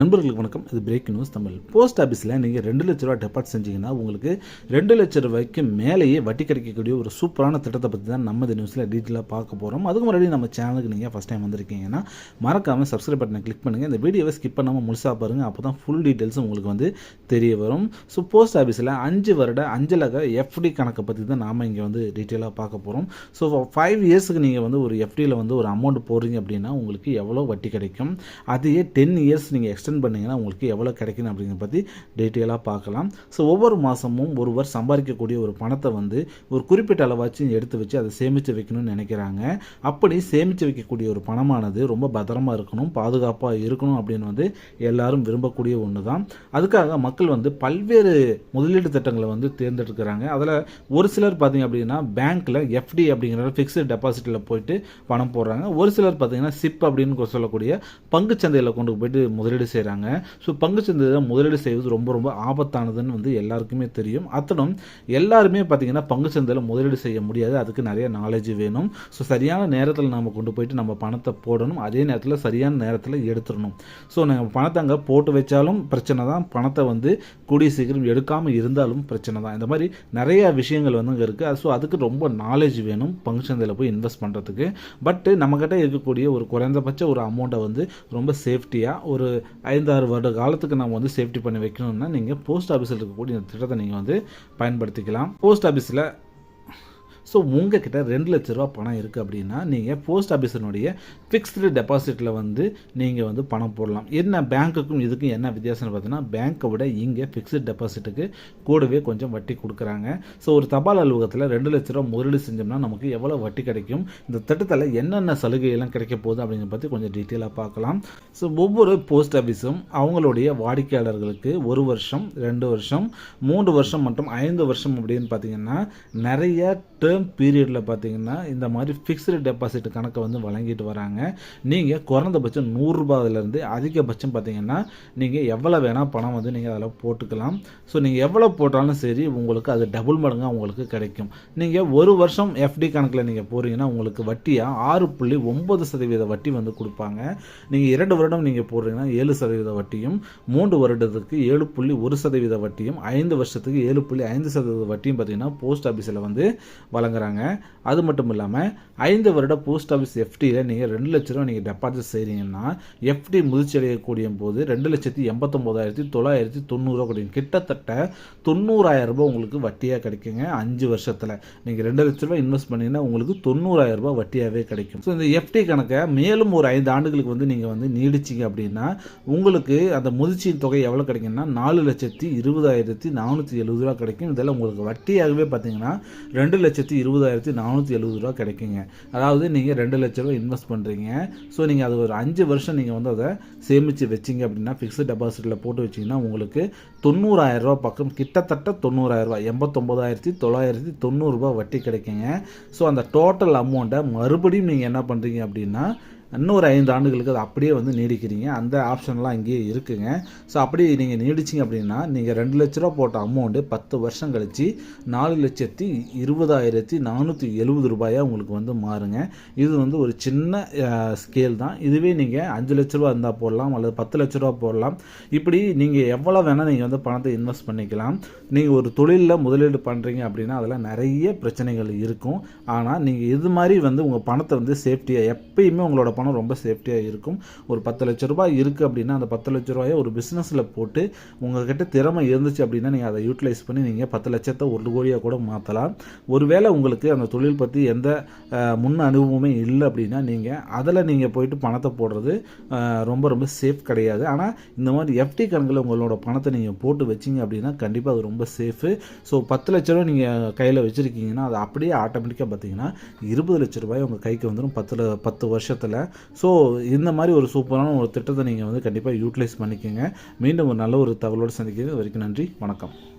நண்பர்களுக்கு வணக்கம். இது பிரேக் நியூஸ் தமிழ். போஸ்ட் ஆஃபீஸில் நீங்கள் ரெண்டு லட்ச ரூபா டெபாசிட் செஞ்சீங்கன்னா உங்களுக்கு ரெண்டு லட்ச ரூபாய்க்கு மேலேயே வட்டி கிடைக்கக்கூடிய ஒரு சூப்பரான திட்டத்தை பற்றி தான் நம்ம இந்த நியூஸில் டீட்டெயிலாக பார்க்க போகிறோம் அதுக்கு முன்னாடி நம்ம சேனலுக்கு நீங்கள் ஃபஸ்ட் டைம் வந்திருக்கீங்கன்னா மறக்காமல் சப்ஸ்கிரைப் பட்டனை கிளிக் பண்ணுங்கள் இந்த வீடியோவை ஸ்கிப் பண்ணாமல் முழுசாக பாருங்கள் அப்போ தான் ஃபுல் டீட்டெயில்ஸும் உங்களுக்கு வந்து தெரிய வரும். ஸோ போஸ்ட் ஆஃபீஸில் அஞ்சு வருட அஞ்சலக எஃப்டி கணக்கை பற்றி தான் நாம் இங்கே வந்து டீட்டெயிலாக பார்க்க போகிறோம் ஸோ ஃபைவ் இயர்ஸுக்கு நீங்கள் வந்து ஒரு எஃப்டியில் வந்து ஒரு அமௌண்ட் போடுறீங்க அப்படின்னா உங்களுக்கு எவ்வளோ வட்டி கிடைக்கும்? அதையே டென் இயர்ஸ் நீங்கள் எக்ஸ்டெண்ட் பண்ணிங்கன்னா உங்களுக்கு எவ்வளோ கிடைக்கும் அப்படிங்கிறத பற்றி டீட்டெயிலாக பார்க்கலாம். ஸோ ஒவ்வொரு மாதமும் ஒருவர் சம்பாதிக்கக்கூடிய ஒரு பணத்தை வந்து ஒரு குறிப்பிட்ட அளவாச்சும் எடுத்து வச்சு அதை சேமித்து வைக்கணும்னு நினைக்கிறாங்க. அப்படி சேமித்து வைக்கக்கூடிய ஒரு பணமானது ரொம்ப பத்திரமா இருக்கணும் பாதுகாப்பாக இருக்கணும் அப்படின்னு வந்து எல்லாரும் விரும்பக்கூடிய ஒன்று தான் அதுக்காக மக்கள் வந்து பல்வேறு முதலீடு திட்டங்களை வந்து தேர்ந்தெடுக்கிறாங்க. அதில் ஒரு சிலர் பார்த்தீங்க அப்படின்னா பேங்க்கில் எஃப்டி அப்படிங்கிற ஃபிக்ஸ்டு டெபாசிட்டில் போயிட்டு பணம் போடுறாங்க. ஒரு சிலர் பார்த்தீங்கன்னா சிப் அப்படின்னு சொல்லக்கூடிய பங்குச்சந்தையில் கொண்டு போயிட்டு முதலீடு செய்கிறாங்க ஸோ பங்குச்சந்தையில் முதலீடு செய்வது ரொம்ப ரொம்ப ஆபத்தானதுன்னு வந்து எல்லாருக்குமே தெரியும். அத்தனும் எல்லாருமே பார்த்தீங்கன்னா பங்குச்சந்தையில் முதலீடு செய்ய முடியாது. அதுக்கு நிறைய நாலேஜ் வேணும். ஸோ சரியான நேரத்தில் நம்ம கொண்டு போயிட்டு நம்ம பணத்தை போடணும். அதே நேரத்தில் சரியான நேரத்தில் எடுத்துடணும். ஸோ நம்ம பணத்தை அங்கே போட்டு வச்சாலும் பிரச்சனை தான். பணத்தை வந்து கூடிய சீக்கிரம் எடுக்காமல் இருந்தாலும் பிரச்சனை தான். இந்த மாதிரி நிறைய விஷயங்கள் வந்து அங்கே இருக்குது ஸோ அதுக்கு ரொம்ப நாலேஜ் வேணும் பங்கு சந்தையில் போய் இன்வெஸ்ட் பண்ணுறதுக்கு பட்டு நம்மக்கிட்ட இருக்கக்கூடிய ஒரு குறைந்தபட்ச ஒரு அமௌண்ட்டை வந்து ரொம்ப சேஃப்டியாக ஒரு ஐந்தாறு வருட காலத்துக்கு நம்ம வந்து சேஃப்டி பண்ணி வைக்கணும்னா நீங்கள் போஸ்ட் ஆஃபீஸில் இருக்கக்கூடிய இந்த திட்டத்தை நீங்கள் வந்து பயன்படுத்திக்கலாம். போஸ்ட் ஆஃபீஸில் ஸோ உங்கள் கிட்ட ரெண்டு லட்ச ரூபா பணம் இருக்குது அப்படின்னா நீங்கள் போஸ்ட் ஆஃபீஸினுடைய ஃபிக்ஸ்டு டெபாசிட்டில் வந்து நீங்கள் வந்து பணம் போடலாம். என்ன பேங்க்குக்கும் இதுக்கும் என்ன வித்தியாசம்னு பார்த்தீங்கன்னா பேங்க்கை விட இங்கே ஃபிக்ஸ்டு டெபாசிட்டுக்கு கூடவே கொஞ்சம் வட்டி கொடுக்குறாங்க. ஸோ ஒரு தபால் அலுவலகத்தில் ரெண்டு லட்ச ரூபா முதலீடு செஞ்சோம்னா நமக்கு எவ்வளோ வட்டி கிடைக்கும்? இந்த திட்டத்தில் என்னென்ன சலுகையெல்லாம் கிடைக்க போகுது அப்படிங்கிற பற்றி கொஞ்சம் டீட்டெயிலாக பார்க்கலாம். ஸோ ஒவ்வொரு போஸ்ட் ஆஃபீஸும் அவங்களுடைய வாடிக்கையாளர்களுக்கு ஒரு வருஷம் ரெண்டு வருஷம் மூன்று வருஷம் மற்றும் ஐந்து வருஷம் அப்படின்னு பார்த்தீங்கன்னா நிறைய டேர்ம் பீரியடில் பார்த்தீங்கன்னா இந்த மாதிரி ஃபிக்ஸ்டு டெபாசிட் கணக்கை வந்து வழங்கிட்டு வராங்க. நீங்கள் குறைந்தபட்சம் நூறுரூபாயிலேருந்து அதிகபட்சம் பார்த்தீங்கன்னா நீங்கள் எவ்வளோ வேணால் பணம் வந்து நீங்கள் அதில் போட்டுக்கலாம். ஸோ நீங்கள் எவ்வளோ போட்டாலும் சரி உங்களுக்கு அது டபுள் மடங்காக உங்களுக்கு கிடைக்கும். நீங்கள் ஒரு வருஷம் எஃப்டி கணக்கில் நீங்கள் போகிறீங்கன்னா உங்களுக்கு வட்டியாக ஆறு புள்ளி ஒம்பது சதவீத வட்டி வந்து கொடுப்பாங்க. நீங்கள் இரண்டு வருடம் நீங்கள் போடுறீங்கன்னா ஏழு சதவீத வட்டியும் மூன்று வருடத்துக்கு ஏழு புள்ளி ஒரு சதவீத வட்டியும் ஐந்து வருஷத்துக்கு ஏழு புள்ளி ஐந்து சதவீத வட்டியும் பார்த்தீங்கன்னா போஸ்ட் ஆஃபீஸில் வந்து வழங்குறாங்க. அது மட்டும் இல்லாமல் ஐந்து வருட போஸ்ட் ஆஃபீஸ் எஃப்டியில் நீங்கள் ரெண்டு லட்ச ரூபா நீங்கள் டெபாசிட் செய்கிறீங்கன்னா எஃப்டி முதிர்ச்சி அடையக்கூடிய போது ரெண்டு லட்சத்தி எண்பத்தொம்போதாயிரத்தி தொள்ளாயிரத்தி தொண்ணூறுரூவா கிடைக்கும் கிட்டத்தட்ட தொண்ணூறாயிரம் ரூபாய் உங்களுக்கு வட்டியாக கிடைக்குங்க அஞ்சு வருஷத்தில். நீங்கள் ரெண்டு லட்ச ரூபாய் இன்வெஸ்ட் பண்ணிங்கன்னா உங்களுக்கு தொண்ணூறாயிரம் ரூபாய் வட்டியாகவே கிடைக்கும். ஸோ இந்த எஃப்டி கணக்கை மேலும் ஒரு ஐந்து ஆண்டுகளுக்கு வந்து நீங்கள் வந்து நீடிச்சிங்க அப்படின்னா உங்களுக்கு அந்த முதிர்ச்சியின் தொகை எவ்வளோ கிடைக்குன்னா நாலு லட்சத்தி இருபதாயிரத்தி நானூற்றி எழுபது ரூபா கிடைக்கும். இதெல்லாம் உங்களுக்கு வட்டியாகவே பார்த்தீங்கன்னா ரெண்டு லட்சம் லட்சத்தி இருபதாயிரத்தி நானூற்றி எழுபது ரூபா கிடைக்குங்க. அதாவது நீங்கள் ரெண்டு லட்ச ரூபா இன்வெஸ்ட் பண்ணுறீங்க ஸோ நீங்கள் அது ஒரு அஞ்சு வருஷம் நீங்கள் வந்து அதை சேமித்து வச்சிங்க அப்படின்னா ஃபிக்ஸ்டு டெபாசிட்டில் போட்டு வச்சிங்கன்னா உங்களுக்கு தொண்ணூறாயிரம் ரூபா பக்கம் கிட்டத்தட்ட தொண்ணூறாயிரம் ரூபா எண்பத்தொம்போதாயிரத்தி தொள்ளாயிரத்தி தொண்ணூறுரூபா வட்டி கிடைக்குங்க. ஸோ அந்த டோட்டல் அமௌண்ட்டை மறுபடியும் நீங்கள் என்ன பண்ணுறீங்க அப்படின்னா இன்னொரு ஐந்து ஆண்டுகளுக்கு அது அப்படியே வந்து நீடிக்கிறீங்க. அந்த ஆப்ஷன்லாம் அங்கேயே இருக்குங்க. ஸோ அப்படி நீங்கள் நீடிச்சிங்க அப்படின்னா நீங்கள் ரெண்டு லட்ச ரூபா போட்ட அமௌண்ட்டு பத்து வருஷம் கழித்து நாலு லட்சத்தி இருபதாயிரத்தி நானூற்றி எழுபது ரூபாயாக உங்களுக்கு வந்து மாறுங்க. இது வந்து ஒரு சின்ன ஸ்கேல் தான். இதுவே நீங்கள் அஞ்சு லட்ச ரூபா இருந்தால் போடலாம் அல்லது பத்து லட்ச ரூபா போடலாம். இப்படி நீங்கள் எவ்வளோ வேணால் நீங்கள் வந்து பணத்தை இன்வெஸ்ட் பண்ணிக்கலாம். நீங்கள் ஒரு தொழிலில் முதலீடு பண்ணுறீங்க அப்படின்னா அதில் நிறைய பிரச்சனைகள் இருக்கும். ஆனால் நீங்கள் இது மாதிரி வந்து உங்கள் பணத்தை வந்து சேஃப்டியாக எப்பயுமே உங்களோட பணம் ரொம்ப சேஃப்டியாக இருக்கும். ஒரு பத்து லட்ச ரூபாய் இருக்குது அப்படின்னா அந்த பத்து லட்ச ரூபாயை ஒரு பிஸ்னஸில் போட்டு உங்கள்கிட்ட திறமை இருந்துச்சு அப்படின்னா நீங்கள் அதை யூட்டிலைஸ் பண்ணி நீங்கள் பத்து லட்சத்தை ஒரு கோடியாக கூட மாற்றலாம் ஒருவேளை உங்களுக்கு அந்த தொழில் பற்றி எந்த முன் அனுபவமே இல்லை அப்படின்னா நீங்கள் அதில் நீங்கள் போயிட்டு பணத்தை போடுறது ரொம்ப ரொம்ப சேஃப் கிடையாது. ஆனால் இந்த மாதிரி எஃப்டி கணக்கில் உங்களோட பணத்தை நீங்கள் போட்டு வச்சிங்க அப்படின்னா கண்டிப்பாக அது ரொம்ப சேஃபு ஸோ பத்து லட்ச ரூபா நீங்கள் கையில் வச்சுருக்கீங்கன்னா அது அப்படியே ஆட்டோமேட்டிக்காக பார்த்தீங்கன்னா இருபது லட்ச ரூபாய் உங்கள் கைக்கு வந்துடும் பத்தில் பத்து வருஷத்தில். ஸோ இந்த மாதிரி ஒரு சூப்பரான ஒரு திட்டத்தை நீங்கள் வந்து கண்டிப்பாக யூட்டிலைஸ் பண்ணிக்கோங்க. மீண்டும் ஒரு நல்ல ஒரு தகவலோடு சந்திக்கிறது வரைக்கும் நன்றி. வணக்கம்.